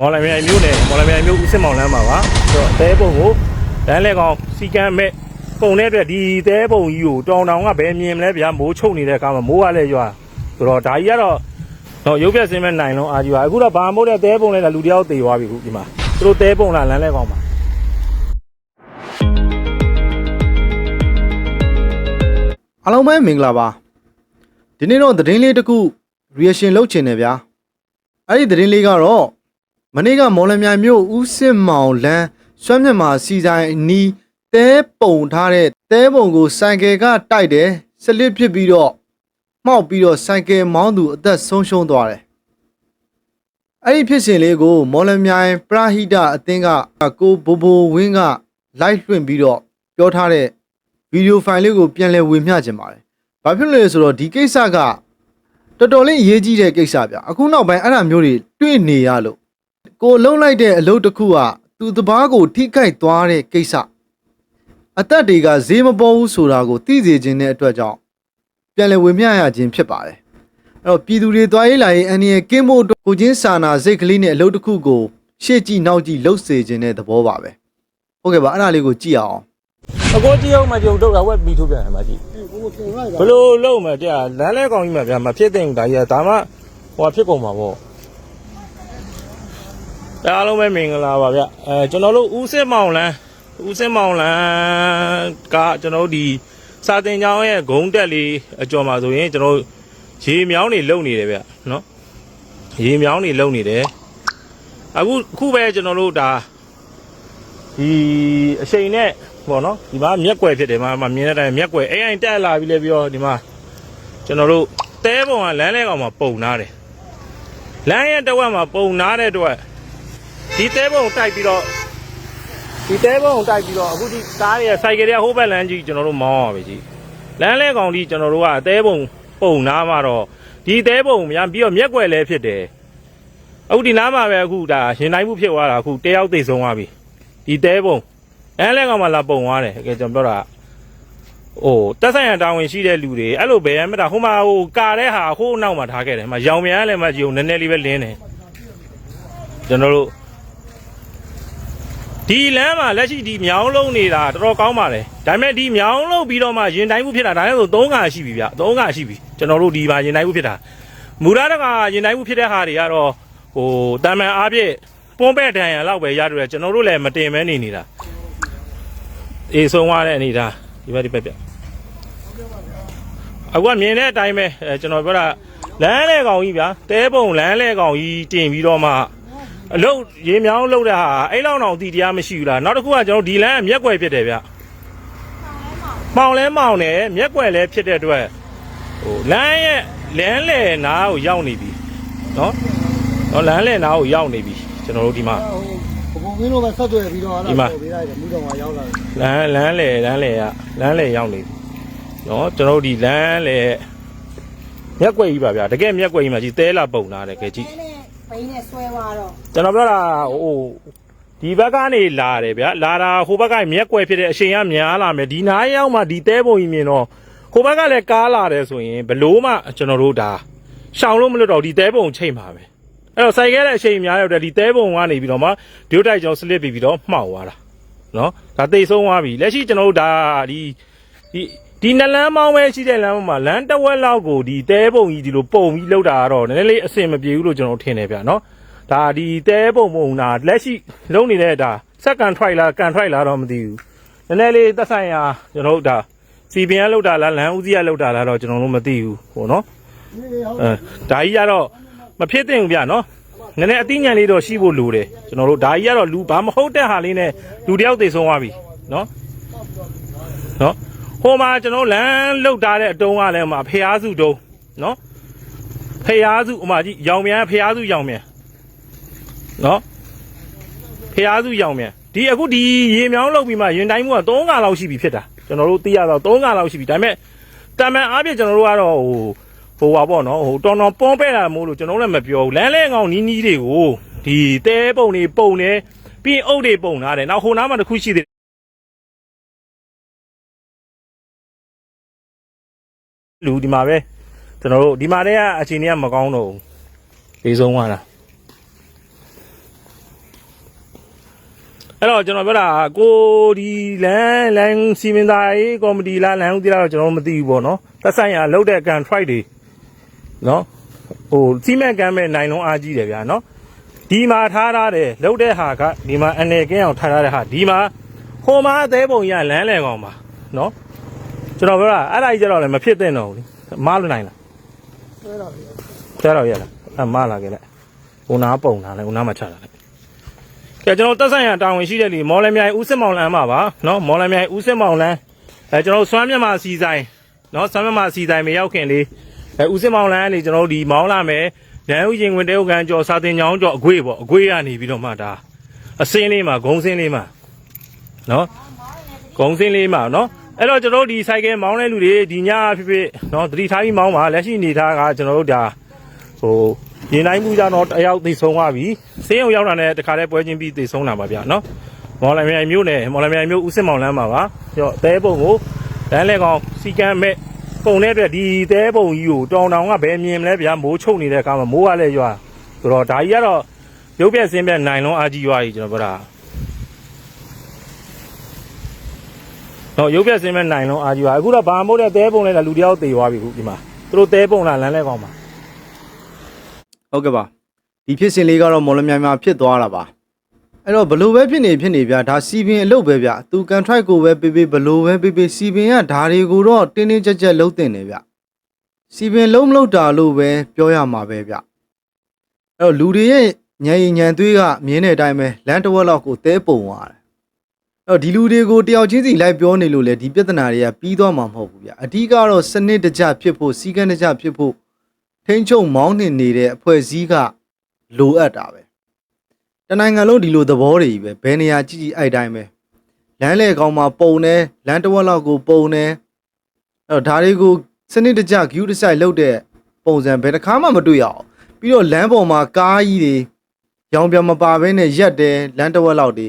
မော်လမြိုင်မြို့နယ်မော်လမြိုင်မြို့ဦးစစ်မောင်လမ်းမှာပါဆိုတော့တဲပုံကိုလမ်းလဲကောင်စီကံမဲ့ပုံတဲ့အတွက်ဒီတဲပုံကြီးကိုတောင်တောင်ကဘယ်မြင်မလဲဗျာမိုးချုပ်နေတဲ့အခါမှာမိုးကလည်းရွာဆိုတော့ဒါကြီးကတော့တော့ရုပ်ပြက်စင်းမဲ့နိုင်လုံးအာကြီးပါအခုတော့ဘာမို့တဲ့တဲပုံလဲလားလူတယောက်သေသွားပြီခုဒီမှာသူတို့တဲပုံလားလမ်းလဲကောင်ပါအားလုံးပဲမင်္ဂလာပါဒီနေ့တော့သတင်းလေးတစ်ခု reaction လုပ်ချင်တယ်ဗျာအဲ့ဒီသတင်းလေးကတော့ မနေ့ကမော်လမြိုင်မြို့ဦးစစ်မောင်လန်းဆွမ်းမြတ်မှာစီဆိုင်အနီးတဲပုံထားတဲ့တဲပုံကိုဆိုင်ကယ်ကတိုက်တယ်စလစ်ဖြစ်ပြီးတော့မှောက်ပြီးတော့ဆိုင်ကယ်မောင်းသူအသက်ဆုံးရှုံးသွားတယ်အဲ့ဒီဖြစ်စဉ်လေးကို မော်လမြိုင်ပရာဟိတအသင်းကကိုဘိုဘိုဝင်းက live လွှင့်ပြီးတော့ပြောထားတဲ့ဗီဒီယိုဖိုင်လေးကိုပြန်လည်ဝေမျှခြင်းပါတယ်။ဘာဖြစ်လို့လဲဆိုတော့ဒီကိစ္စကတော်တော်လေးအရေးကြီးတဲ့ကိစ္စဗျ။အခုနောက်ပိုင်းအဲ့ဒါမျိုးတွေတွေ့နေရလို့ ကိုလုံးလိုက်တဲ့အလုပ်တစ်ခုကသူတပားကိုထိခိုက်သွားတဲ့ကိစ္စအသက်တွေကဈေးမပေါ်ဘူးဆိုတာကိုသိစေခြင်းတဲ့အတွက်ကြောင့်ပြန်လည်ဝေမျှရခြင်းဖြစ်ပါတယ်။အဲ့တော့ပြည်သူတွေသွားရေးလာရေးအန်ဒီရဲ့ကင်းဖို့အတွက်ကိုချင်းစာနာစိတ်ကလေးနဲ့အလုပ်တစ်ခုကိုရှေ့ကြည့်နောက်ကြည့်လှုပ်စေခြင်းတဲ့သဘောပါပဲ။ဟုတ်ကဲ့ပါအဲ့ဒါလေးကိုကြည့်အောင်အကိုကြည့်အောင်မကြုံတော့တာဝက်ပြီးထုတ်ပြန်တယ်မကြည့်ဘလို့လုံးမတဲ့လမ်းလဲကောင်ကြီးမှာဗျာမဖြစ်တဲ့ဒါကြီးကဒါမှဟိုဖြစ်ကုန်မှာပေါ့ အားလုံးပဲမင်္ဂလာပါဗျအဲကျွန်တော်တို့ဦးစစ်မောင်လန်းဦးစစ်မောင်လန်းကကျွန်တော်တို့ဒီစာတင်ကျောင်းရဲ့ဂုံးတက်လေးအကျော်မှာဆိုရင်ကျွန်တော်ရေမြောင်းနေလုံနေတယ်ဗျနော်ရေမြောင်းနေလုံနေတယ်အခုအခုပဲကျွန်တော်တို့ဒါဒီအချိန်နဲ့ပေါ့နော်ဒီမှာမျက်ကွယ်ဖြစ်တယ်မှာမမြင်တဲ့အတိုင်းမျက်ကွယ်အိမ်အိမ်တက်လာပြီလေပြောဒီမှာကျွန်တော်တို့တဲပုံကလမ်းလဲကောင်မှာပုံနာတယ်လမ်းရဲ့တစ်ဝက်မှာပုံနာတဲ့အတွက် ဒီတဲပုံတိုက်ပြီးတော့ဒီတဲပုံတိုက်ပြီးတော့အခုဒီကားရဲ့စိုက်ကယ်ရဲ့ဟိုးဘက်လမ်းကြီးကျွန်တော်တို့မောင်းရပါကြီးလမ်းလဲကောင်ဒီကျွန်တော်တို့ကတဲပုံပုံနာမှာတော့ဒီတဲပုံများပြီးတော့မျက်ကွယ်လဲဖြစ်တယ်အခုဒီနားမှာပဲအခုဒါရင်တိုင်းမှုဖြစ်သွားတာအခုတယောက်သိဆုံးသွားပြီဒီတဲပုံအဲလဲကောင်မှလာပုံသွားတယ်ကဲကျွန်တော်ပြောတာဟိုတက်ဆိုင်ရတာဝန်ရှိတဲ့လူတွေအဲ့လိုပဲမတာဟိုမှာဟိုကာတဲ့ဟာဟိုးနောက်မှာထားခဲ့တယ်မရောင်မြန်လည်းမကြည့်ဘူးနည်းနည်းလေးပဲလင်းတယ်ကျွန်တော်တို့ ဒီလမ်းမှာလက်ရှိဒီမြောင်းလုံးနေတာတော်တော်ကောင်းပါလေဒါပေမဲ့ဒီမြောင်းလုံးပြီးတော့မှရင်တိုင်းမှုဖြစ်တာဒါလည်းဆို3ခါရှိပြီဗျ3ခါရှိပြီကျွန်တော်တို့ဒီပါရင်တိုင်းမှုဖြစ်တာမူရတကရင်တိုင်းမှုဖြစ်တဲ့ဟာတွေကတော့ဟိုတာမန်အားဖြင့်ပွန်းပဲ့တန်ရလောက်ပဲရတယ်ကျွန်တော်တို့လည်းမတင်မဲနေနေတာအေးဆုံးသွားတဲ့အနေဒါဒီဘက်ဒီဘက်ပြအခုကမြင်တဲ့အတိုင်းပဲအဲကျွန်တော်ပြောတာလမ်းလဲကောင်ကြီးဗျာတဲပုံလမ်းလဲကောင်ကြီးတင်ပြီးတော့မှ အလုတ်ရေမြောင်းလုတ်တဲ့ဟာအဲ့လောက်တော့တီတရားမရှိဘူးလားနောက်တစ်ခုကကျွန်တော်ဒီလမ်းကမျက်ကွယ်ဖြစ်တယ်ဗျမှောင်လဲမှောင်တယ်မျက်ကွယ်လဲဖြစ်တဲ့အတွက်ဟိုလမ်းရဲ့လမ်းလဲနားကိုရောက်နေပြီနော်နော်လမ်းလဲနားကိုရောက်နေပြီကျွန်တော်တို့ဒီမှာဟိုဘုံကင်းတို့ပဲဆက်သွယ်ပြီးတော့အဲ့ဒီမှာဒါပေးလိုက်တယ်မူတော်မှာရောက်လာတယ်လမ်းလမ်းလေလမ်းလေကလမ်းလေရောက်နေပြီနော်ကျွန်တော်တို့ဒီလမ်းလေမျက်ကွယ်ကြီးပါဗျာတကယ်မျက်ကွယ်ကြီးမှာကြီးတဲလာပုံလာတယ်ကဲကြည့် နဲ့ဘိန်းနဲ့ဆွဲသွားတော့ကျွန်တော်ပြောတာဟိုဒီဘက်ကနေလာတယ်ဗျာလာတာဟိုဘက်ကမျက်ကွယ်ဖြစ်တဲ့အချိန်ကများလာမယ်ဒီနားရောက်မှဒီတဲပုံကြီးမြင်တော့ဟိုဘက်ကလည်းကားလာတယ်ဆိုရင်ဘလို့မှကျွန်တော်တို့ဒါရှောင်လို့မလွတ်တော့ဒီတဲပုံချိန်ပါပဲအဲ့တော့စိုက်ခဲ့တဲ့အချိန်များရောက်တယ်ဒီတဲပုံကနေပြီးတော့မှဒုတိုက်ကျောင်းစလစ်ပြီးပြီးတော့မှောက်သွားတာနော်ဒါသိဆုံးသွားပြီလက်ရှိကျွန်တော်တို့ဒါဒီဒီ ဒီနလန်းမောင်းပဲရှိတဲ့လမ်းပေါ်မှာလမ်းတစ်ဝက်လောက်ကိုဒီတဲပုံကြီးဒီလိုပုံပြီးလောက်တာကတော့နည်းနည်းလေးအဆင်မပြေဘူးလို့ကျွန်တော်ထင်တယ်ဗျာနော်ဒါဒီတဲပုံပုံနာလက်ရှိလုံးနေတဲ့ဒါစက်ကန်ထရိုက်လားကန်ထရိုက်လားတော့မသိဘူးနည်းနည်းလေးသက်ဆိုင်ရာကျွန်တော်တို့ဒါစီပင်ကလောက်တာလားလမ်းဦးစီးကလောက်တာလားတော့ကျွန်တော်တို့မသိဘူးဟိုနော်ဒီလေဟုတ်အဲဒါကြီးကတော့မဖြစ်သင့်ဘူးဗျာနော်နည်းနည်းအသိဉာဏ်လေးတော့ရှိဖို့လိုတယ်ကျွန်တော်တို့ဒါကြီးကတော့လူဘာမဟုတ်တဲ့ဟာလေးနဲ့လူတယောက်သိဆုံးသွားပြီနော်နော် ဟိုမှာကျွန်တော်လမ်းလောက်ထားတဲ့အတုံးကလည်းဟိုမှာဖျားစုတုံးနော်ဖျားစုဟိုမှာကြည့်ရောင်မြန်ဖျားစုရောင်မြန်နော်ဖျားစုရောင်မြန်ဒီအခုဒီရေမြောင်းလောက်ပြီးမှရင်တိုင်းမှုက3ခါလောက်ရှိပြီဖြစ်တာကျွန်တော်တို့သိရတော့3ခါလောက်ရှိပြီဒါပေမဲ့တာမန်အားဖြင့်ကျွန်တော်တို့ကတော့ဟိုဟိုပါပေါ့နော်ဟိုတော်တော်ပွန်ပဲ့တာမို့လို့ကျွန်တော်လည်းမပြောဘူးလမ်းလဲကောင်နီးနီးတွေကိုဒီတဲပုံတွေပုံနေပြီးရင်အုပ်တွေပုံထားတယ်နောက်ဟိုနားမှာတစ်ခုရှိသေး လူဒီမှာပဲကျွန်တော်တို့ဒီမှာတည်းကအချိန်ကြီးကမကောင်းတော့ဘူးလေးဆုံးသွားတာအဲ့တော့ကျွန်တော်ပြောတာကိုဒီလန်လန်စီမင်းသားရေးကော်မတီလားလန်ဦးတီလားတော့ကျွန်တော်မသိဘူးပေါ့နော်သက်ဆိုင်ရာလောက်တဲ့ contract တွေနော်ဟိုစီမံကမ်းမဲ့နိုင်လုံးအားကြီးတယ်ဗျာနော်ဒီမှာထားထားတယ်လောက်တဲ့ဟာကဒီမှာအနေကင်းအောင်ထားထားတဲ့ဟာဒီမှာဟိုမှာအသေးပုံရလမ်းလေကောင်ပါနော် ကျွန်တော်ပြောတာအဲ့ဒါကြီးကျတော့လည်းမဖြစ်သင့်တော့ဘူးလေမလို့နိုင်လားဆွဲတော့လေကျတော့ရလားအမလာခဲ့လိုက်ဟိုနာပုံလာလိုက်ဟိုနာမှာချလာလိုက်ကဲကျွန်တော်တက်ဆိုင်ရတာဝန်ရှိတဲ့လူမော်လမြိုင်ဦးစစ်မောင်လန်းမှာပါနော်မော်လမြိုင်ဦးစစ်မောင်လန်းအဲကျွန်တော်စွမ်းမြမစီဆိုင်နော်စွမ်းမြမစီဆိုင်မရောက်ခင်လေးအဲဦးစစ်မောင်လန်းကနေကျွန်တော်ဒီမောင်းလာမယ်လမ်းဦးရင်ဝင်တဲဥကန်ကျော်စာတင်ချောင်းကျော်အကွေးပေါ့အကွေးကနေပြီးတော့မှဒါအစင်းလေးမှာဂုံစင်းလေးမှာနော်ဂုံစင်းလေးမှာနော် အဲ့တော့ကျွန်တော်တို့ဒီဆိုင်ကယ်မောင်းတဲ့လူတွေဒီညဖြစ်ဖြစ်နော်သတိထားပြီးမောင်းပါလက်ရှိအနေထားကကျွန်တော်တို့ဒါဟိုရင်တိုင်းမှုကြောင့်တော့အယောက်သိဆုံးသွားပြီဆေးရုံရောက်တာနဲ့တခါတည်းပွဲချင်းပြီးသိဆုံးတာပါဗျာနော်မော်လမြိုင်မြို့နယ်မော်လမြိုင်မြို့ဦးစစ်မောင်လမ်းမှာပါကြော့တဲပုံကိုလမ်းလဲကောင်စီကံမဲ့ပုံတဲ့အတွက်ဒီတဲပုံကြီးကိုတောင်တောင်ကဘယ်မြင်မလဲဗျာမိုးချုပ်နေတဲ့အခါမှာမိုးကလည်းရွာဆိုတော့ဒါကြီးကတော့ရုပ်ပြက်ဆင်းပြက်နိုင်လုံးအာကြီးရွာကြီးကျွန်တော်ပြောတာ တော့ရုပ်ပြက်ဆင်းပြက်နိုင်လုံးအာကြီးရွာအခုတော့ဘာမို့တဲ့တဲပုံလဲလူတယောက်သေသွားပြီခုဒီမှာသူတို့တဲပုံလားလမ်းလဲကောင်ပါဟုတ်ကဲ့ပါဒီဖြစ်စဉ်လေးကတော့မော်လမြိုင်မှာဖြစ်သွားတာပါအဲ့တော့ဘလို့ပဲဖြစ်နေဖြစ်နေဗျာဒါစီပင်အလုပ်ပဲဗျာသူ contract ကိုပဲပေးပေးဘလို့ပဲပေးပေးစီပင်ကဓာတွေကိုတော့တင်းတင်းကြပ်ကြပ်လုပ်တင်တယ်ဗျစီပင်လုံးမလုပ်တာလို့ပဲပြောရမှာပဲဗျအဲ့တော့လူတွေရဲ့ညံရင်ညံသွေးကမြင်းတဲ့အတိုင်းပဲလမ်းတစ်ဝက်လောက်ကိုတဲပုံသွားတယ်အဲ့ တော့ဒီလူတွေကိုတယောက်ချင်းစီလိုက်ပြောနေလို့လေဒီပြဿနာတွေကပြီးသွားမှာမဟုတ်ဘူးဗျအဓိကတော့စနစ်တကျဖြစ်ဖို့စီကံတကျဖြစ်ဖို့ထိန်းချုပ်မောင်းနှင်နေတဲ့အဖွဲ့အစည်းကလိုအပ်တာပဲတနိုင်ငံလုံးဒီလိုသဘောတွေကြီးပဲဘယ်နေရာကြည့်ကြည့်အဲ့တိုင်းပဲလမ်းလေကောင်မှာပုံနေလမ်းတစ်ဝက်လောက်ကိုပုံနေအဲ့တော့ဒါတွေကိုစနစ်တကျ queue တစ်ဆိုင်လုပ်တဲ့ပုံစံဘယ်တစ်ခါမှမတွေ့ရအောင်ပြီးတော့လမ်းပေါ်မှာကားကြီးတွေရောင်ပြန်မပါဘဲနဲ့ရက်တယ်လမ်းတစ်ဝက်လောက်တွေ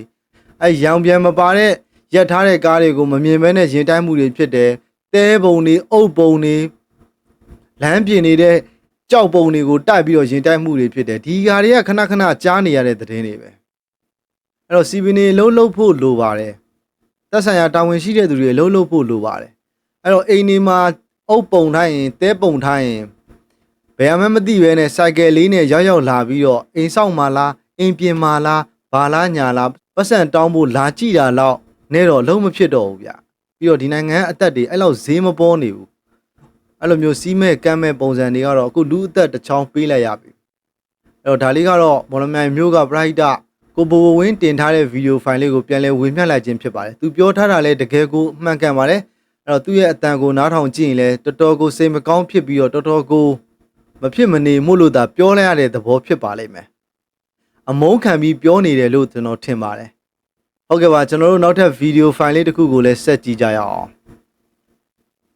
အဲ့ရောင်ပြန်မပါတဲ့ရက်ထားတဲ့ကားတွေကိုမမြင်ဘဲနဲ့ရင်တိုင်းမှုတွေဖြစ်တယ်တဲပုံတွေအုပ်ပုံတွေလမ်းပြင်နေတဲ့ကြောက်ပုံတွေကိုတိုက်ပြီးတော့ရင်တိုက်မှုတွေဖြစ်တယ်ဒီຢာတွေကခဏခဏကြားနေရတဲ့သတင်းတွေပဲအဲ့တော့စီပင်နေလုံးလုံးဖို့လိုပါတယ်သက်ဆိုင်ရာတာဝန်ရှိတဲ့သူတွေလုံးလုံးဖို့လိုပါတယ်အဲ့တော့အိမ်နေမှာအုပ်ပုံထားရင်တဲပုံထားရင်ဘယ်မှမသိပဲနဲ့စိုက်ကယ်လေးနဲ့ရောက်ရောက်လာပြီးတော့အိမ်ဆောင်မှာလားအိမ်ပြင်မှာလားဘာလားညာလား ပတ်စံတောင်းဖို့လာကြည့်တာတော့နဲ့တော့လုံးမဖြစ်တော့ဘူးဗျပြီးတော့ဒီနိုင်ငံအသက်တွေအဲ့လောက်ဈေးမပေါ်နေဘူးအဲ့လိုမျိုးစီးမဲ့ကမ်းမဲ့ပုံစံတွေကတော့အခုလူအသက်တစ်ချောင်းပေးလိုက်ရပြီအဲ့တော့ဒါလေးကတော့မော်လမြိုင်မျိုးက bright ကိုဘိုဘဝင်းတင်ထားတဲ့ဗီဒီယိုဖိုင်လေးကိုပြန်လဲဝေမျှလိုက်ခြင်းဖြစ်ပါတယ်သူပြောထားတာလဲတကယ်ကိုအမှန်ကန်ပါတယ်အဲ့တော့သူ့ရဲ့အတန်ကိုနားထောင်ကြည့်ရင်လဲတော်တော်ကိုစိတ်မကောင်းဖြစ်ပြီးတော့တော်တော်ကိုမဖြစ်မနေမို့လို့သာပြောလိုက်ရတဲ့သဘောဖြစ်ပါလိမ့်မယ် အမုန်းခံပြီးပြောနေတယ်လို့ကျွန်တော်ထင်ပါတယ်ဟုတ်ကဲ့ပါကျွန်တော်တို့နောက်ထပ်ဗီဒီယိုဖိုင်လေးတစ်ခုကိုလည်းဆက်ကြည့်ကြရအောင်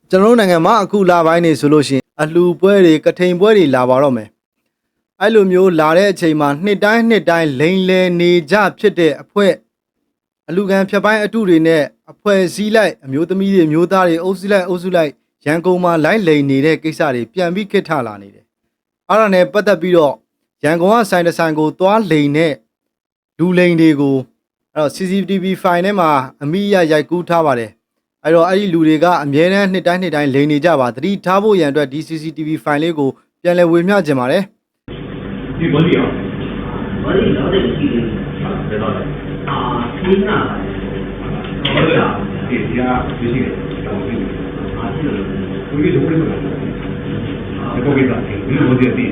ကျွန်တော်တို့နိုင်ငံမှာအခုလာပိုင်းနေဆိုလို့ရှိရင်အလှပွဲတွေကထိန်ပွဲတွေလာပါတော့မယ်အဲ့လိုမျိုးလာတဲ့အချိန်မှာနှစ်တိုင်းနှစ်တိုင်းလိန်လဲနေကြဖြစ်တဲ့အဖွဲ့အလူခံဖြတ်ပိုင်းအတုတွေနဲ့အဖွဲ့စည်းလိုက်အမျိုးသမီးတွေမျိုးသားတွေအုပ်စုလိုက်အုပ်စုလိုက်ရန်ကုန်မှာလိုက်လိန်နေတဲ့ကိစ္စတွေပြန်ပြီးခစ်ထလာနေတယ်အဲ့ဒါနဲ့ပတ်သက်ပြီးတော့ ရန်ကုန်ကဆိုင်တဆိုင်ကိုသွားလိန်နဲ့လူလိန်တွေကိုအဲ့တော့ CCTV ဖိုင်ထဲမှာအမိရရိုက်ကူးထားပါတယ်အဲ့တော့အဲ့ဒီလူတွေကအမြဲတမ်းနှစ်တိုင်းနှစ်တိုင်းလိန်နေကြပါသတိထားဖို့ရန်အတွက်ဒီ CCTV ဖိုင်လေးကိုပြန်လည်ဝေမျှခြင်းပါတယ်ဒီဘလီအောင်ဘလီတော့တဲ့ကြီးတယ်ဟုတ်တယ်အာသင်းနာဟုတ်တယ်ဒီကဒီရှိတယ်တော်ပြီအားကြီးတယ်သူကြီးတို့ပြန်လာ ဒီပုံကိစ္စဒီလိုဘောလီအတိ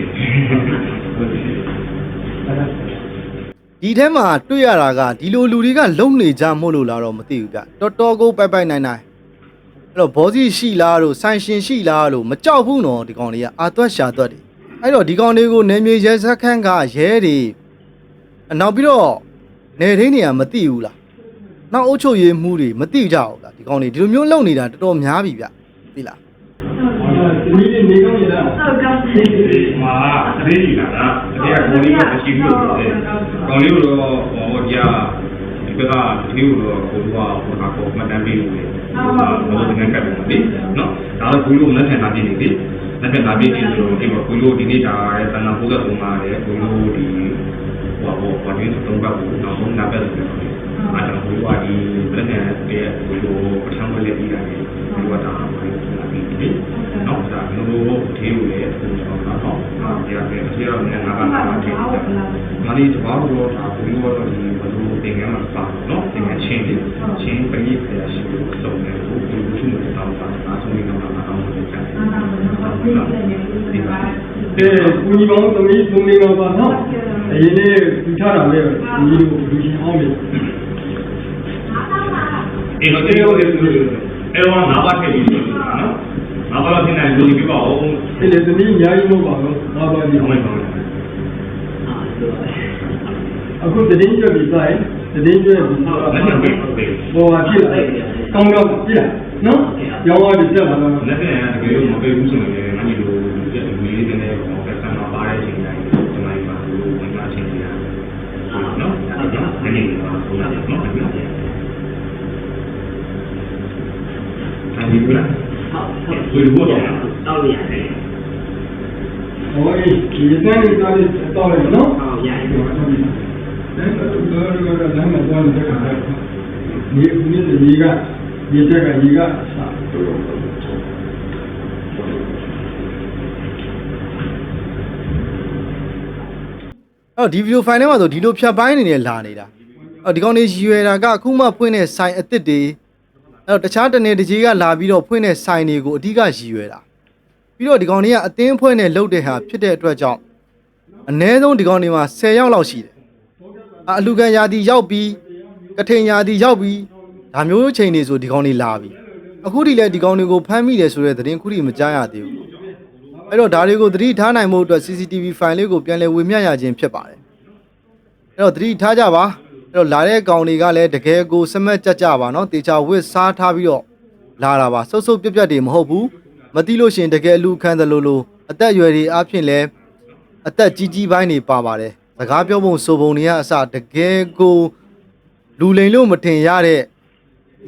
ဟုတ်တယ်ဒီထဲမှာတွေ့ရတာကဒီလိုလူတွေကလုံနေကြမို့လို့လားတော့မသိဘူးဗျတော်တော်ကိုပိုက်ပိုက်နိုင်နိုင်အဲ့တော့ဘောစီရှိလားတို့ဆိုင်ရှင်ရှိလားလို့မကြောက်ဘူးနော်ဒီကောင်တွေကအာသွက်ရှာသွက်တွေအဲ့တော့ဒီကောင်တွေကိုနေမြေရဲစခန်းကရဲတွေအနောက်ပြီးတော့နေထင်းတွေကမသိဘူးလားနောက်အုပ်ချုပ်ရေးမှုတွေမသိကြဘူးလားဒီကောင်တွေဒီလိုမျိုးလုံနေတာတော်တော်များပြီဗျသိလား ဒီနေ့နေကောင်းရတာဒီမှာအရေးကြီးလာတာအတေကဘောလီကမရှိဘူးလို့ပြောတယ်ကောင်းလေးတော့ဟောကြာဒီကဒီလိုတော့ကိုကဟိုကကိုမှတ်တမ်းပေးလို့လေဟုတ်ပါဘူးဘယ်လိုငန်းကတ်တယ်လေနော်ဒါတော့ဘူးလို့လက်ထန်တာပြည်နေလေလက်ထန်တာပြည်နေဆိုတော့ဒီမှာဘူးလို့ဒီနေ့ဒါရဲ့တန်ခါပိုးကပုံမှာလေဘူးလို့ဒီ ဟိုဟိုဘာလို့သုံးပတ်ဘူးနောက်ဆုံးနာပတ်ဆိုတော့အားကြောင့်ကိုကဒီလက်နဲ့တဲ့ဟိုပထမလေးပြီးတာလေဒီကတာဘာလို့လာပြီးဒီနောက်တာမျိုးလို့သေးလို့လေဟိုတော့တော့အာပြရပဲအရာနဲ့ငါကတာတယ်မလေးတဘာလို့ဒါကိုလို့တော့ဒီဘလို့တင်ရမှာပါနော်တင်ရချင်းချင်းပရိသေရှိလို့စုံတယ်ကိုဒီလိုရှိနေတာတော့အားဆုံးနေတော့တာတော့ဒီကံဒီပါအဲကိုကြီးပေါင်းသမီးသုံးလေးပါနော် အရင်လေးထူထားတာပဲကိုကြီးတို့လူချင်းအောင်လေအေးတော့တေရောလေးဆိုလို့အဲတော့ငါးပါးထည့်ပြီးဆိုလို့နော်ငါးပါးတော့ထည့်နိုင်လို့ပြပါဦးအဲ့လေသမီးအများကြီးလို့ပါတော့ငါပါပြီဟုတ်ပါဘူးအခုတည်င်းကျွတ်ပြီးသွားရင်တည်င်းကျွတ်ပြီးသွားလက်နဲ့ပဲပဲဘောဟာဖြစ်လာကောင်းကောင်းပြည့်နော်ရောင်းသွားပြီးပြတ်လာတော့လက်နဲ့တကယ်လို့မပေးဘူးဆိုရင်ငါညီတို့ဒီ ဆုံးတယ်နော်အဲ့ဒါအဲဒီကဟုတ်ဟုတ်တောက်ရတယ်ဟောဒီဒီတန်းလေးသားလေးတော့လေနော်ဟုတ်ရတယ်အဲ့တော့တော့တော့တော့လမ်းမှာသွားနေတဲ့ခါကျဒီခုနေ့ဒီကဒီချက်ကဒီကစာအဲ့တော့ဒီဗီဒီယိုဖိုင်ထဲမှာဆိုဒီလိုဖြတ်ပိုင်းအနေနဲ့လာနေတာအဲ့တော့ ဒီကောင်တွေရည်ရွယ်တာကအခုမှဖွင့်တဲ့ဆိုင်အစ်စ်တွေအဲ့တော့တခြားတနေတကြီးကလာပြီးတော့ဖွင့်တဲ့ဆိုင်တွေကိုအဓိကရည်ရွယ်တာပြီးတော့ဒီကောင်တွေကအသင်းဖွင့်တဲ့လုပ်တဲ့ဟာဖြစ်တဲ့အတွက်ကြောင့်အ ਨੇ ဆုံးဒီကောင်တွေမှာ10ယောက်လောက်ရှိတယ်အအလူကန်ယာတီရောက်ပြီးကထိန်ယာတီရောက်ပြီးဒါမျိုးချိန်တွေဆိုဒီကောင်တွေလာပြီအခုဒီလဲဒီကောင်တွေကိုဖမ်းမိတယ်ဆိုတဲ့သတင်းခုထိမကြားရသေးဘူးအဲ့တော့ဒါတွေကိုသတိထားနိုင်မှုအတွက် CCTV ဖိုင်လေးကိုပြန်လည်ဝေမျှရခြင်းဖြစ်ပါတယ်အဲ့တော့သတိထားကြပါ အဲ့တော့လာတဲ့ကောင်တွေကလည်းတကယ်ကိုစမက်ကြကြပါနော်တေချာဝစ်စားထားပြီးတော့လာတာပါဆုပ်ဆုပ်ပြက်ပြက်တွေမဟုတ်ဘူးမသိလို့ရှင်တကယ်လူခံသလိုလိုအသက်အရွယ်တွေအပြင်လဲအသက်ကြီးကြီးပိုင်းတွေပါပါတယ်စကားပြောပုံဆိုပုံတွေကအစတကယ်ကိုလူလိန်လို့မထင်ရတဲ့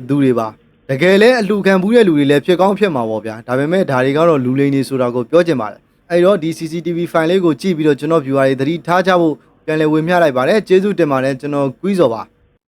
သူတွေပါတကယ်လဲအလူခံဘူးတဲ့လူတွေလည်းဖြစ်ကောင်းဖြစ်မှာပေါ့ဗျာဒါပေမဲ့ဒါတွေကတော့လူလိန်တွေဆိုတာကိုပြောချင်ပါတယ်အဲ့တော့ဒီ CCTV file လေးကိုကြည့်ပြီးတော့ကျွန်တော် viewer တွေသတိထားကြဖို့ ပြန်လည်ဝေမျှလိုက်ပါတယ်ကျေးဇူးတင်ပါတယ်ကျွန်တော်ကွီးစော်ပါ